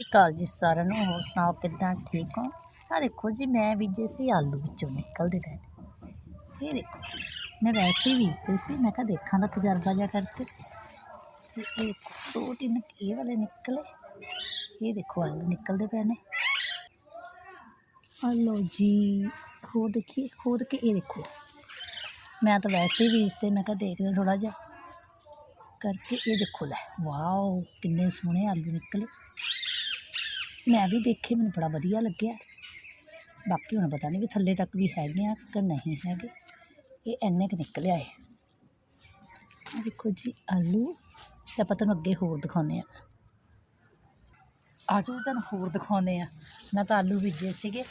ਸ਼੍ਰੀ ਕਾਲ ਜੀ ਸਾਰਿਆਂ ਨੂੰ ਹੋਰ ਸੁਣਾਓ ਕਿੱਦਾਂ? ਠੀਕ ਹੋ? ਆ ਦੇਖੋ ਜੀ ਮੈਂ ਬੀਜੇ ਸੀ ਆਲੂ ਵਿੱਚੋਂ ਨਿਕਲਦੇ ਪਏ ਇਹ ਦੇਖੋ ਮੈਂ ਵੈਸੇ ਹੀ ਬੀਜਦੇ ਸੀ ਮੈਂ ਕਿਹਾ ਦੇਖਾਂ ਦਾ ਤਜਰਬਾ ਜਿਹਾ ਕਰਕੇ। ਤੇ ਇਹ ਦੇਖੋ, ਦੋ ਤਿੰਨ ਇਹ ਵਾਲੇ ਨਿਕਲੇ। ਇਹ ਦੇਖੋ ਆਲੂ ਨਿਕਲਦੇ ਪਏ ਨੇ। ਆ ਜੀ ਹੋਰ ਦੇਖੀਏ ਖੋਦ ਕੇ ਇਹ ਦੇਖੋ। ਮੈਂ ਤਾਂ ਵੈਸੇ ਹੀ ਬੀਜਦੇ ਮੈਂ ਕਿਹਾ ਦੇਖਦੇ ਥੋੜਾ ਜਿਹਾ। ਕਰਕੇ ਇਹ ਦੇਖੋ ਲੈ ਵਾਓ ਕਿੰਨੇ ਸੋਹਣੇ ਆਲੂ ਨਿਕਲੇ। ਮੈਂ ਵੀ ਦੇਖੇ, ਮੈਨੂੰ ਬੜਾ ਵਧੀਆ ਲੱਗਿਆ। ਬਾਕੀ ਹੁਣ ਪਤਾ ਨਹੀਂ ਵੀ ਥੱਲੇ ਤੱਕ ਵੀ ਹੈਗੇ ਆ ਕਿ ਨਹੀਂ ਹੈਗੇ। ਇਹ ਇੰਨੇ ਕੁ ਨਿਕਲਿਆ ਏ ਆਹ ਦੇਖੋ ਜੀ, ਆਲੂ। ਤੇ ਆਪਾਂ ਤੁਹਾਨੂੰ ਅੱਗੇ ਹੋਰ ਦਿਖਾਉਂਦੇ ਆ ਆ ਜਾਓ ਤੁਹਾਨੂੰ ਹੋਰ ਦਿਖਾਉਂਦੇ ਆ ਮੈਂ ਤਾਂ ਆਲੂ ਬੀਜੇ ਸੀਗੇ।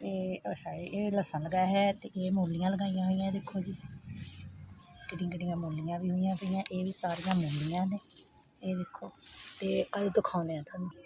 ਤੇ ਉਹ ਹਾਏ, ਇਹ ਲਸਣ ਲਗਾਇਆ ਹੈ ਤੇ ਇਹ ਮੂਲੀਆਂ ਲਗਾਈਆਂ ਹੋਈਆਂ, ਦੇਖੋ ਜੀ। ਕਿੱਡੀਆਂ ਕਿੱਡੀਆਂ ਮੂਲੀਆਂ ਵੀ ਹੋਈਆਂ ਪਈਆਂ, ਇਹ ਵੀ ਸਾਰੀਆਂ ਮੂਲੀਆਂ ਨੇ। ਇਹ ਦੇਖੋ, ਤੇ ਅੱਜ ਦਿਖਾਉਂਦੇ ਆ ਤੁਹਾਨੂੰ।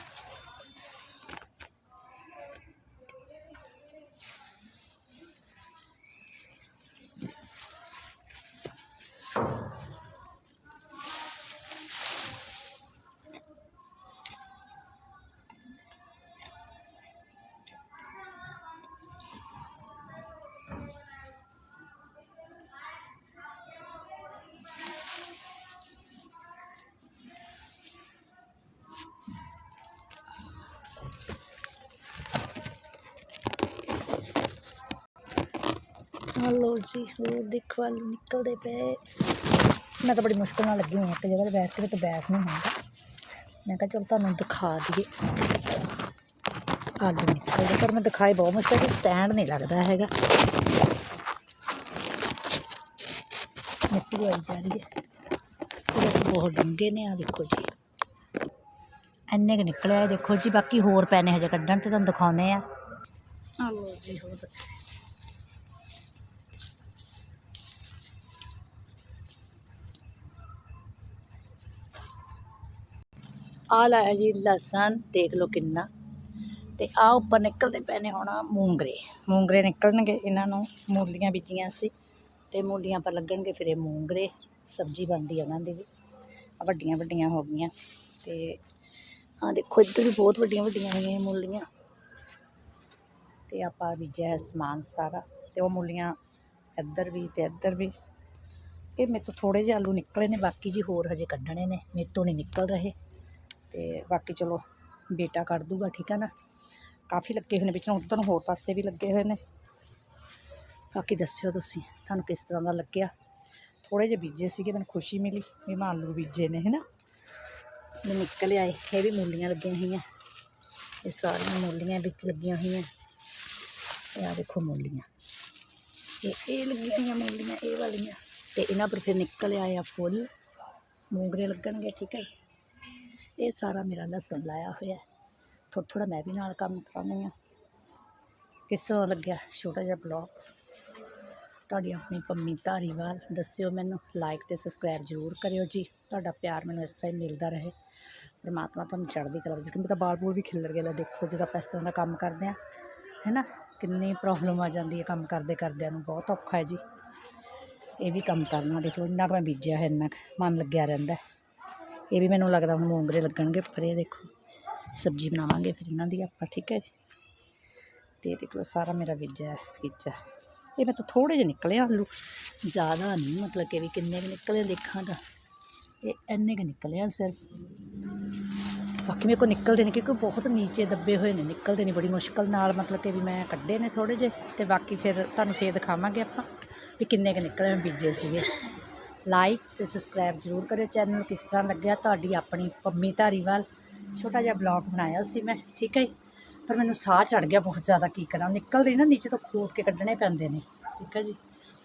ਹਲੋ ਜੀ, ਹੋਰ ਦੇਖੋ, ਆਲੂ ਨਿਕਲਦੇ ਪਏ। ਮੈਂ ਤਾਂ ਬੜੀ ਮੁਸ਼ਕਲ ਨਾਲ ਲੱਗੀ ਹੋਈ ਹਾਂ, ਇੱਕ ਜਗ੍ਹਾ ਤੇ ਬੈਠ ਕੇ ਤੇ ਬੈਠ ਨਹੀਂ ਹੁੰਦਾ। ਮੈਂ ਕਿਹਾ ਚਲ ਤੁਹਾਨੂੰ ਦਿਖਾ ਦਈਏ। ਆਲੂ ਨਿਕਲਦੇ, ਪਰ ਮੈਂ ਦਿਖਾਏ ਬਹੁਤ ਮੁਸ਼ਕਲ ਤੇ ਸਟੈਂਡ ਨਹੀਂ ਲੱਗਦਾ ਹੈਗਾ। ਮਿੱਟੀ ਆਈ ਜਾ ਰਹੀ ਹੈ। ਤੇ ਬਸ ਬਹੁਤ ਡੂੰਘੇ ਨੇ ਆ, ਦੇਖੋ ਜੀ। ਇੰਨੇ ਕੁ ਨਿਕਲਿਆ ਦੇਖੋ ਜੀ, ਬਾਕੀ ਹੋਰ ਪੈਨੇ ਹਜੇ ਕੱਢਣ ਤੇ ਤੁਹਾਨੂੰ ਦਿਖਾਉਨੇ ਆ। ਆਲੋ ਜੀ, ਹੋਰ। ਆਹ ਲਾਇਆ ਜੀ ਲਸਣ, ਦੇਖ ਲਓ ਕਿੰਨਾ। ਤੇ ਆ ਉੱਪਰ ਨਿਕਲਦੇ ਪਏ ਨੇ ਹੁਣ ਮੂੰਗਰੇ। ਮੂੰਗਰੇ ਨਿਕਲਣਗੇ ਇਹਨਾਂ ਨੂੰ, ਮੂਲੀਆਂ ਬੀਜੀਆਂ ਸੀ। ਤੇ ਮੂਲੀਆਂ ਪਰ ਲੱਗਣਗੇ ਫਿਰ ਇਹ ਮੂੰਗਰੇ, ਸਬਜ਼ੀ ਬਣਦੀ ਆ ਉਹਨਾਂ ਦੀ ਵੀ। ਆ ਵੱਡੀਆਂ ਵੱਡੀਆਂ ਹੋ ਗਈਆਂ। ਤੇ ਆ ਦੇਖੋ, ਇੱਧਰ ਵੀ ਬਹੁਤ ਵੱਡੀਆਂ ਵੱਡੀਆਂ ਹੋਈਆਂ ਮੂਲੀਆਂ। ਤੇ ਆਪਾਂ ਬੀਜਿਆ ਸਮਾਨ ਸਾਰਾ। ਤੇ ਉਹ ਮੂਲੀਆਂ ਇੱਧਰ ਵੀ ਤੇ ਇੱਧਰ ਵੀ। ਇਹ ਮੇਰੇ ਤੋਂ ਥੋੜੇ ਜਿਹੇ ਆਲੂ ਨਿਕਲੇ ਨੇ, ਬਾਕੀ ਜੀ ਹੋਰ ਹਜੇ ਕੱਢਣੇ ਨੇ। ਮੇਰੇ ਤੋਂ ਨਹੀਂ ਨਿਕਲ ਰਹੇ। ਤੇ ਬਾਕੀ ਚਲੋ ਬੇਟਾ ਕੱਢ ਦੂਗਾ, ਠੀਕ ਹੈ ਨਾ? ਕਾਫੀ ਲੱਗੇ ਹੋਏ ਨੇ ਵਿੱਚ ਉੱਧਰ ਨੂੰ ਹੋਰ ਪਾਸੇ ਵੀ ਲੱਗੇ ਹੋਏ ਨੇ। ਬਾਕੀ ਦੱਸਿਓ ਤੁਸੀਂ, ਤੁਹਾਨੂੰ ਕਿਸ ਤਰ੍ਹਾਂ ਦਾ ਲੱਗਿਆ? ਥੋੜੇ ਜਿਹੇ ਬੀਜੇ ਸੀਗੇ, ਮੈਨੂੰ ਖੁਸ਼ੀ ਮਿਲੀ ਵੀ ਮੈਂ ਆਲੂ ਬੀਜੇ ਨੇ, ਹੈਨਾ? ਮੈਂ ਨਿਕਲ ਆਏ, ਇਹ ਵੀ ਮੂਲੀਆਂ ਲੱਗੀਆਂ ਹੋਈਆਂ। ਇਹ ਸਾਰੀਆਂ ਮੂਲੀਆਂ ਵਿੱਚ ਲੱਗੀਆਂ ਹੋਈਆਂ। ਇਹ ਆ ਦੇਖੋ ਮੂਲੀਆਂ। ਇਹ ਇਹ ਲੱਗੀਆਂ ਹੋਈਆਂ ਮੂਲੀਆਂ, ਇਹ ਵਾਲੀਆਂ। ਤੇ ਇਹਨਾਂ ਪਰ ਫਿਰ ਨਿਕਲ ਆਏ ਆ ਫੁੱਲ। ਮੂੰਗਰੇ ਲੱਗਣਗੇ, ਠੀਕ ਹੈ ਇਹ ਸਾਰਾ ਮੇਰਾ ਲਸਣ ਲਾਇਆ ਹੋਇਆ ਥੋੜ੍ਹਾ ਥੋੜ੍ਹਾ ਮੈਂ ਵੀ ਨਾਲ ਕੰਮ ਕਰਾਉਂਦੀ ਹਾਂ। ਕਿਸ ਤਰ੍ਹਾਂ ਲੱਗਿਆ ਛੋਟਾ ਜਿਹਾ ਬਲੌਗ ਤੁਹਾਡੀ ਆਪਣੀ ਪੰਮੀ ਧਾਰੀਵਾਲ ਦੱਸਿਓ ਮੈਨੂੰ। ਲਾਈਕ ਤੇ ਸਬਸਕ੍ਰਾਈਬ ਜ਼ਰੂਰ ਕਰਿਓ ਜੀ। ਤੁਹਾਡਾ ਪਿਆਰ ਮੈਨੂੰ ਇਸ ਤਰ੍ਹਾਂ ਹੀ ਮਿਲਦਾ ਰਹੇ। ਪਰਮਾਤਮਾ ਤੁਹਾਨੂੰ ਚੜ੍ਹਦੀ ਕਲਾ ਵਿੱਚ ਕਿਉਂਕਿ ਤਾਂ ਬਾਲ ਬੂਲ ਵੀ ਖਿੱਲਰ ਗਏ ਲੈ ਦੇਖੋ, ਜਦੋਂ ਆਪਾਂ ਇਸ ਤਰ੍ਹਾਂ ਦਾ ਕੰਮ ਕਰਦੇ ਆ ਹੈ ਨਾ ਕਿੰਨੀ ਪ੍ਰੋਬਲਮ ਆ ਜਾਂਦੀ ਹੈ ਕੰਮ ਕਰਦੇ ਕਰਦਿਆਂ ਨੂੰ। ਬਹੁਤ ਔਖਾ ਹੈ ਜੀ। ਇਹ ਵੀ ਕੰਮ ਕਰਨਾ, ਦੇਖ ਲਓ, ਇੰਨਾ ਕੁ ਮੈਂ ਬੀਜਿਆ ਹੈ ਇੰਨਾ ਕੁ। ਮਨ ਲੱਗਿਆ ਰਹਿੰਦਾ ਇਹ ਵੀ ਮੈਨੂੰ ਲੱਗਦਾ ਹੁਣ ਮੂੰਗਰੇ ਲੱਗਣਗੇ, ਪਰ ਇਹ ਦੇਖੋ, ਸਬਜ਼ੀ ਬਣਾਵਾਂਗੇ ਫਿਰ ਇਹਨਾਂ ਦੀ ਆਪਾਂ, ਠੀਕ ਹੈ ਤੇ ਦੇਖ ਲਓ, ਸਾਰਾ ਮੇਰਾ ਬੀਜਾ ਬੀਜਾ ਇਹ ਮੈਂ ਤਾਂ ਥੋੜੇ ਜਿਹੇ ਨਿਕਲੇ ਆਲੂ, ਜ਼ਿਆਦਾ ਨਹੀਂ, ਮਤਲਬ ਕਿ ਵੀ ਕਿੰਨੇ ਕੁ ਨਿਕਲੇ ਦੇਖਾਂ ਤਾਂ। ਇਹ ਇੰਨੇ ਕੁ ਨਿਕਲੇ ਆ ਸਿਰਫ। ਬਾਕੀ ਮੇਰੇ ਕੋਲ ਨਿਕਲਦੇ ਨੇ ਕਿਉਂਕਿ ਬਹੁਤ ਨੀਚੇ ਦੱਬੇ ਹੋਏ ਨੇ, ਨਿਕਲਦੇ ਨੇ ਬੜੀ ਮੁਸ਼ਕਲ ਨਾਲ, ਮਤਲਬ ਕਿ ਵੀ ਮੈਂ ਕੱਢੇ ਨੇ ਥੋੜੇ ਜਿਹੇ। ਤੇ ਬਾਕੀ ਫਿਰ ਤੁਹਾਨੂੰ ਫੇਰ ਦਿਖਾਵਾਂਗੇ ਆਪਾਂ ਵੀ ਕਿੰਨੇ ਕੁ ਨਿਕਲੇ ਮੈਂ ਬੀਜੇ ਸੀਗੇ। ਲਾਈਕ ਤੇ ਸਬਸਕ੍ਰਾਈਬ ਜ਼ਰੂਰ ਕਰਿਓ ਚੈਨਲ ਨੂੰ, ਕਿਸ ਤਰ੍ਹਾਂ ਲੱਗਿਆ ਤੁਹਾਡੀ ਆਪਣੀ ਪੰਮੀ ਧਾਰੀਵਾਲ ਛੋਟਾ ਜਿਹਾ ਬਲੌਗ ਬਣਾਇਆ ਸੀ ਮੈਂ, ਠੀਕ ਹੈ ਜੀ। ਪਰ ਮੈਨੂੰ ਸਾਹ ਚੜ ਗਿਆ ਬਹੁਤ ਜ਼ਿਆਦਾ, ਕੀ ਕਰਾਂ? ਨਿਕਲਦੇ ਨਾ ਨੀਚੇ ਤੋਂ ਖੋਦ ਕੇ ਕੱਢਣੇ ਪੈਂਦੇ ਨੇ, ਠੀਕ ਹੈ ਜੀ?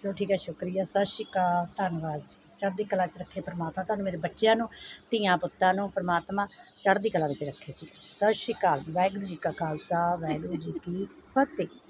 ਚਲੋ ਠੀਕ ਹੈ, ਸ਼ੁਕਰੀਆ, ਸਤਿ ਸ਼੍ਰੀ ਅਕਾਲ, ਧੰਨਵਾਦ ਜੀ। ਚੜ੍ਹਦੀ ਕਲਾ 'ਚ ਰੱਖੇ ਪਰਮਾਤਮਾ, ਤੁਹਾਨੂੰ ਮੇਰੇ ਬੱਚਿਆਂ ਨੂੰ, ਧੀਆਂ ਪੁੱਤਾਂ ਨੂੰ, ਪਰਮਾਤਮਾ ਚੜ੍ਹਦੀ ਕਲਾ ਵਿੱਚ ਰੱਖੇ ਜੀ। ਸਤਿ ਸ਼੍ਰੀ ਅਕਾਲ ਵਾਹਿਗੁਰੂ ਜੀ ਕਾ ਖਾਲਸਾ, ਵਾਹਿਗੁਰੂ ਜੀ ਕੀ ਫਤਿਹ।